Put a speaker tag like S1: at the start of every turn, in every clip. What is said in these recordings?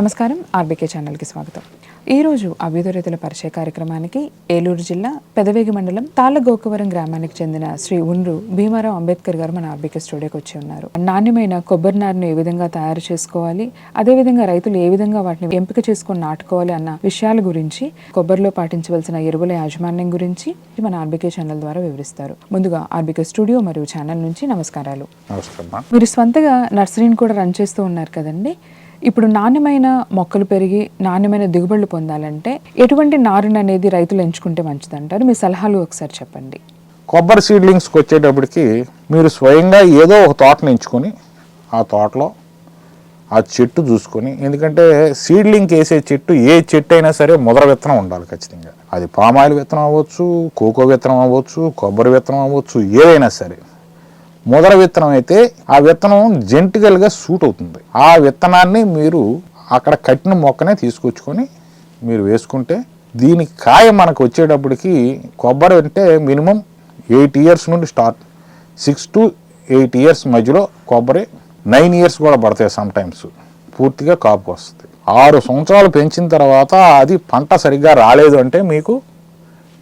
S1: నమస్కారం. ఆర్బీకే ఛానల్కి స్వాగతం. ఈరోజు అభ్యుదయ రైతుల పరిచయ కార్యక్రమానికి ఏలూరు జిల్లా పెదవేగి మండలం తాళ్ళగోకవరం గ్రామానికి చెందిన శ్రీ ఉండ్రు భీమారావు అంబేద్కర్ గారు మన ఆర్బీకే స్టూడియోకి వచ్చి ఉన్నారు. నాణ్యమైన కొబ్బరి నారును ఏ విధంగా తయారు చేసుకోవాలి అదేవిధంగా రైతులు ఏ విధంగా వాటిని ఎంపిక చేసుకొని నాటుకోవాలి అన్న విషయాల గురించి కొబ్బరిలో పాటించవలసిన ఎరువుల యాజమాన్యం గురించి మన ఆర్బీకే ఛానల్ ద్వారా వివరిస్తారు. ముందుగా ఆర్బీకే స్టూడియో మరియు ఛానల్ నుంచి నమస్కారాలు.
S2: నమస్కారం.
S1: మీరు స్వంతగా నర్సరీని కూడా రన్ చేస్తూ ఉన్నారు కదండి? ఇప్పుడు నాణ్యమైన మొక్కలు పెరిగి నాణ్యమైన దిగుబడులు పొందాలంటే ఎటువంటి నారును అనేది రైతులు ఎంచుకుంటే మంచిదంటారు మీ సలహాలు ఒకసారి చెప్పండి.
S2: కొబ్బరి సీడ్లింగ్స్కి వచ్చేటప్పటికి మీరు స్వయంగా ఏదో ఒక తోటను ఎంచుకొని ఆ తోటలో ఆ చెట్టు చూసుకొని ఎందుకంటే సీడ్లింగ్ వేసే చెట్టు ఏ చెట్టు అయినా సరే మొదల విత్తనం ఉండాలి ఖచ్చితంగా. అది పామాయిల్ విత్తనం అవ్వచ్చు కోకో విత్తనం అవ్వచ్చు కొబ్బరి విత్తనం అవ్వచ్చు ఏదైనా సరే. మొదల విత్తనం అయితే ఆ విత్తనం జెంటికల్గా సూట్ అవుతుంది. ఆ విత్తనాన్ని మీరు అక్కడ కట్టిన మొక్కనే తీసుకొచ్చుకొని మీరు వేసుకుంటే దీని కాయ మనకు వచ్చేటప్పటికి కొబ్బరి అంటే మినిమం ఎయిట్ ఇయర్స్ నుండి start. Six to eight years మధ్యలో కొబ్బరి నైన్ ఇయర్స్ కూడా పడతాయి సమ్ టైమ్స్ పూర్తిగా కాపు వస్తుంది. ఆరు సంవత్సరాలు పెంచిన తర్వాత అది పంట సరిగ్గా రాలేదు అంటే మీకు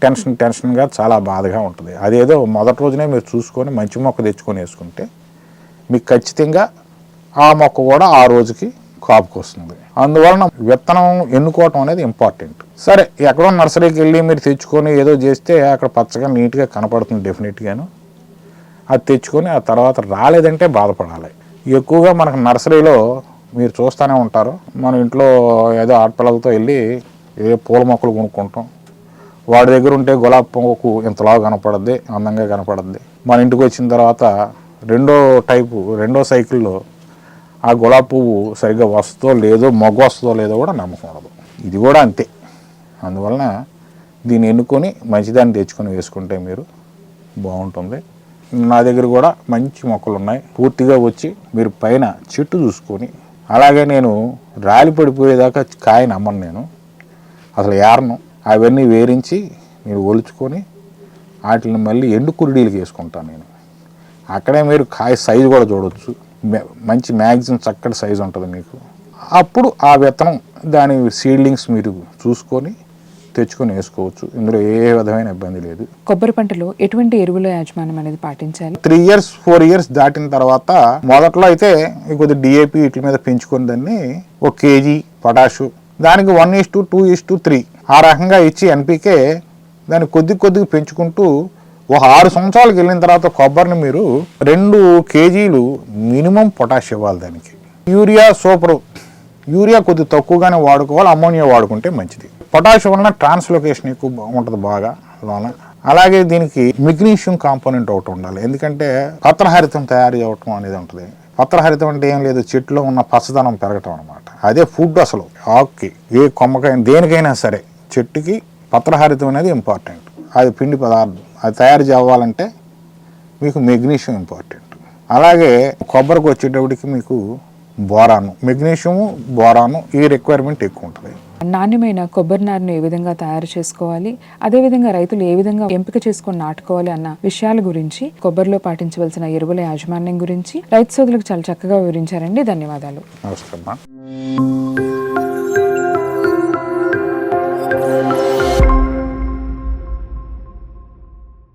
S2: టెన్షన్ టెన్షన్గా చాలా బాధగా ఉంటుంది. అదేదో మొదటి రోజునే మీరు చూసుకొని మంచి మొక్క తెచ్చుకొని వేసుకుంటే మీకు ఖచ్చితంగా ఆ మొక్క కూడా ఆ రోజుకి కాపుకొస్తుంది అందువలన విత్తనం ఎన్నుకోవటం అనేది ఇంపార్టెంట్. సరే ఎక్కడో నర్సరీకి వెళ్ళి మీరు తెచ్చుకొని ఏదో చేస్తే అక్కడ పచ్చగా నీట్గా కనపడుతుంది డెఫినెట్గాను. అది తెచ్చుకొని ఆ తర్వాత రాలేదంటే బాధపడాలి. ఎక్కువగా మనకు నర్సరీలో మీరు చూస్తూనే ఉంటారు. మన ఇంట్లో ఏదో ఆడపిల్లలతో వెళ్ళి ఏ పూల మొక్కలు కొనుక్కుంటాం. వాడి దగ్గర ఉంటే గులాబీ పువ్వుకు ఇంతలాగా కనపడద్ది అందంగా కనపడద్ది. మన ఇంటికి వచ్చిన తర్వాత రెండో టైపు రెండో సైకిల్లో ఆ గులాబీ పువ్వు సరిగ్గా వస్తుందో లేదో మొగ్గు వస్తుందో లేదో కూడా నమ్మకం ఉండదు. ఇది కూడా అంతే. అందువలన దీన్ని ఎన్నుకొని మంచిదాన్ని తెచ్చుకొని వేసుకుంటే మీరు బాగుంటుంది. నా దగ్గర కూడా మంచి మొక్కలు ఉన్నాయి. పూర్తిగా వచ్చి మీరు పైన చెట్టు చూసుకొని అలాగే నేను రాలి పడిపోయేదాకా కాయని అమ్మను నేను. అసలు ఏరను అవన్నీ వేరించి మీరు ఒలుచుకొని వాటిని మళ్ళీ ఎండు కురిడీలకి వేసుకుంటాను నేను. అక్కడే మీరు కాయ సైజు కూడా చూడొచ్చు. మె- మంచి మ్యాక్సిమం చక్కటి సైజు ఉంటుంది మీకు. అప్పుడు ఆ విత్తనం దాని సీడ్లింగ్స్ మీరు చూసుకొని తెచ్చుకొని వేసుకోవచ్చు. ఇందులో ఏ విధమైన ఇబ్బంది లేదు.
S1: కొబ్బరి పంటలో ఎటువంటి ఎరువుల యాజమాన్యం అనేది పాటించాలి?
S2: త్రీ ఇయర్స్ ఫోర్ ఇయర్స్ దాటిన తర్వాత మొదట్లో అయితే ఈ కొద్ది డిఏపి వీటి మీద పెంచుకొని దాన్ని ఒక కేజీ పొటాషు దానికి one is to two is to three ఆ రకంగా ఇచ్చి ఎన్పికే దాన్ని కొద్ది కొద్దిగా పెంచుకుంటూ ఒక ఆరు సంవత్సరాలకు వెళ్ళిన తర్వాత కొబ్బరిని మీరు రెండు కేజీలు మినిమం పొటాష్ ఇవ్వాలి దానికి. Urea super. యూరియా కొద్ది తక్కువగానే వాడుకోవాలి అమ్మోనియా వాడుకుంటే మంచిది. పొటాష్ వలన ట్రాన్స్లోకేషన్ ఎక్కువ ఉంటుంది బాగా లోన అలాగే దీనికి మెగ్నీషియం కాంపోనెంట్ ఒకటి ఉండాలి. ఎందుకంటే పత్రహరితం తయారు చేయటం అనేది ఉంటుంది. పత్రహరితం అంటే ఏం లేదు చెట్టులో ఉన్న పచ్చదనం పెరగటం అనమాట అదే ఫుడ్ అసలు ఆకుకి ఏ కొమ్మకైనా దేనికైనా సరే. చెట్టుకి పత్రహరితం అనేది ఇంపార్టెంట్ అది పిండి పదార్థం. అది తయారు చేయాలంటే మీకు మెగ్నీషియం ఇంపార్టెంట్ అలాగే కొబ్బరికి వచ్చేటప్పటికి మీకు బోరాను. మెగ్నీషియము బోరాను ఈ రిక్వైర్మెంట్ ఎక్కువ ఉంటుంది.
S1: నాణ్యమైన కొబ్బరి నారును ఏ విధంగా తయారు చేసుకోవాలి? అదేవిధంగా రైతులు ఏ విధంగా ఎంపిక చేసుకొని నాటుకోవాలి అన్న విషయాల గురించి కొబ్బరిలో పాటించవలసిన ఎరువుల యాజమాన్యం గురించి రైతు సోదరులకు చాలా చక్కగా వివరించారండి. ధన్యవాదాలు.
S2: నమస్కారం